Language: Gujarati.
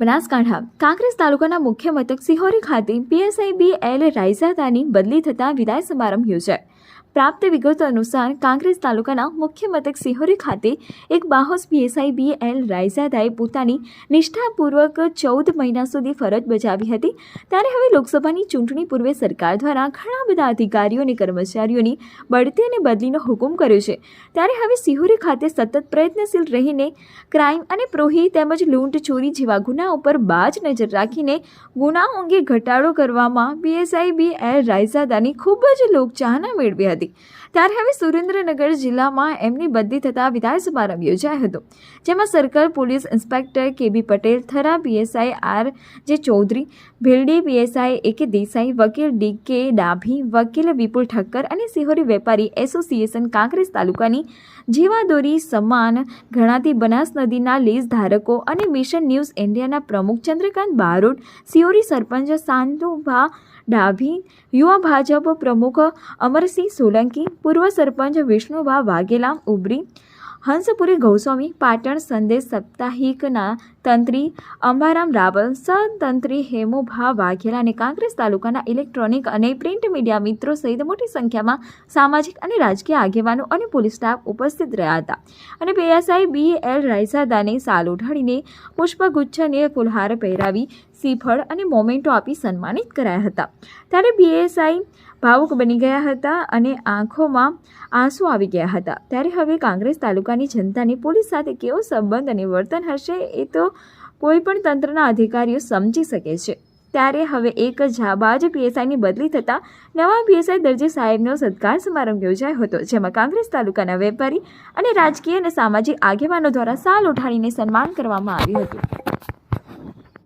બનાસકાંઠા. કાંકરેજ તાલુકાના મુખ્ય મથક સિહોરી ખાતે પીએસઆઈ બી એલ રાયઝાદાની બદલી થતાં વિદાય સમારંભ યોજાય. પ્રાપ્ત વિગતો અનુસાર કાંગ્રેસ તાલુકાના મુખ્ય મથક સિહોરી ખાતે એક બાહોસ પીએસઆઈ બી એલ રાયઝાદાએ પોતાની નિષ્ઠાપૂર્વક ચૌદ મહિના સુધી ફરજ બજાવી હતી. ત્યારે હવે લોકસભાની ચૂંટણી પૂર્વે સરકાર દ્વારા ઘણા બધા અધિકારીઓ અને કર્મચારીઓની બઢતી અને બદલીનો હુકમ કર્યો છે. ત્યારે હવે સિહોરી ખાતે સતત પ્રયત્નશીલ રહીને ક્રાઇમ અને પ્રોહી તેમજ લૂંટ ચોરી જેવા ગુના ઉપર બાજ નજર રાખીને ગુનાઓ અંગે ઘટાડો કરવામાં પીએસઆઈ બી એલ રાયઝાદાની ખૂબ જ લોકચાહના મેળવી હતી. ત્યારે હવે સુરેન્દ્રનગર જિલ્લામાં એમની બદલી થતાં સમારંભ યોજાયો હતો, જેમાં circle police inspector K B Patel, Thara PSI R J Chaudhary, Bhildi PSI એ કે દેસાઈ, વકીલ ડી કે ડાભી, વકીલ વિપુલ ઠક્કર અને સિહોરી વેપારી એસોસિએશન કાંકરેજ તાલુકાની જીવાદોરી સમાન ગણાતી બનાસ નદીના લીઝ ધારકો અને મિશન ન્યૂઝ ઇન્ડિયાના પ્રમુખ ચંદ્રકાંત બારોટ સિયોરી સરપંચ સાંતુભા ડાભી, યુવા ભાજપ પ્રમુખ અમરસિંહ સોલંકી, પૂર્વ સરપંચ વિષ્ણુભા વાઘેલા ઉબરી, હંસપુરી ગૌસ્વામી, પાટણ સંદેશ સાપ્તાહિકના તંત્રી અંબારામ રાવલ, સહતંત્રી હેમુભા વાઘેલા અને કાંગ્રેસ તાલુકાના ઇલેક્ટ્રોનિક અને પ્રિન્ટ મીડિયા મિત્રો સહિત મોટી સંખ્યામાં સામાજિક અને રાજકીય આગેવાનો અને પોલીસ સ્ટાફ ઉપસ્થિત રહ્યા હતા. અને પીએસઆઈ બી એલ રાયસાદાને સાલ ઉઠાડીને પુષ્પગુચ્છને કુલહાર પહેરાવી શ્રીફળ અને મોમેન્ટો આપી સન્માનિત કરાયા હતા. ત્યારે બીએસઆઈ ભાવુક બની ગયા હતા અને આંખોમાં આંસુ આવી ગયા હતા. ત્યારે હવે કાંગ્રેસ તાલુકાની જનતાની પોલીસ સાથે કેવો સંબંધ અને વર્તન હશે એ તો કોઈ પણ તંત્રના અધિકારીઓ સમજી શકે છે. ત્યારે હવે એક જાબાજ પીએસઆઈની બદલી થતાં નવા પીએસઆઈ દરજી સાહેબનો સત્કાર સમારંભ યોજાયો હતો, જેમાં કાંગ્રેસ તાલુકાના વેપારી અને રાજકીય અને સામાજિક આગેવાનો દ્વારા સાલ ઉઠાડીને સન્માન કરવામાં આવ્યું હતું.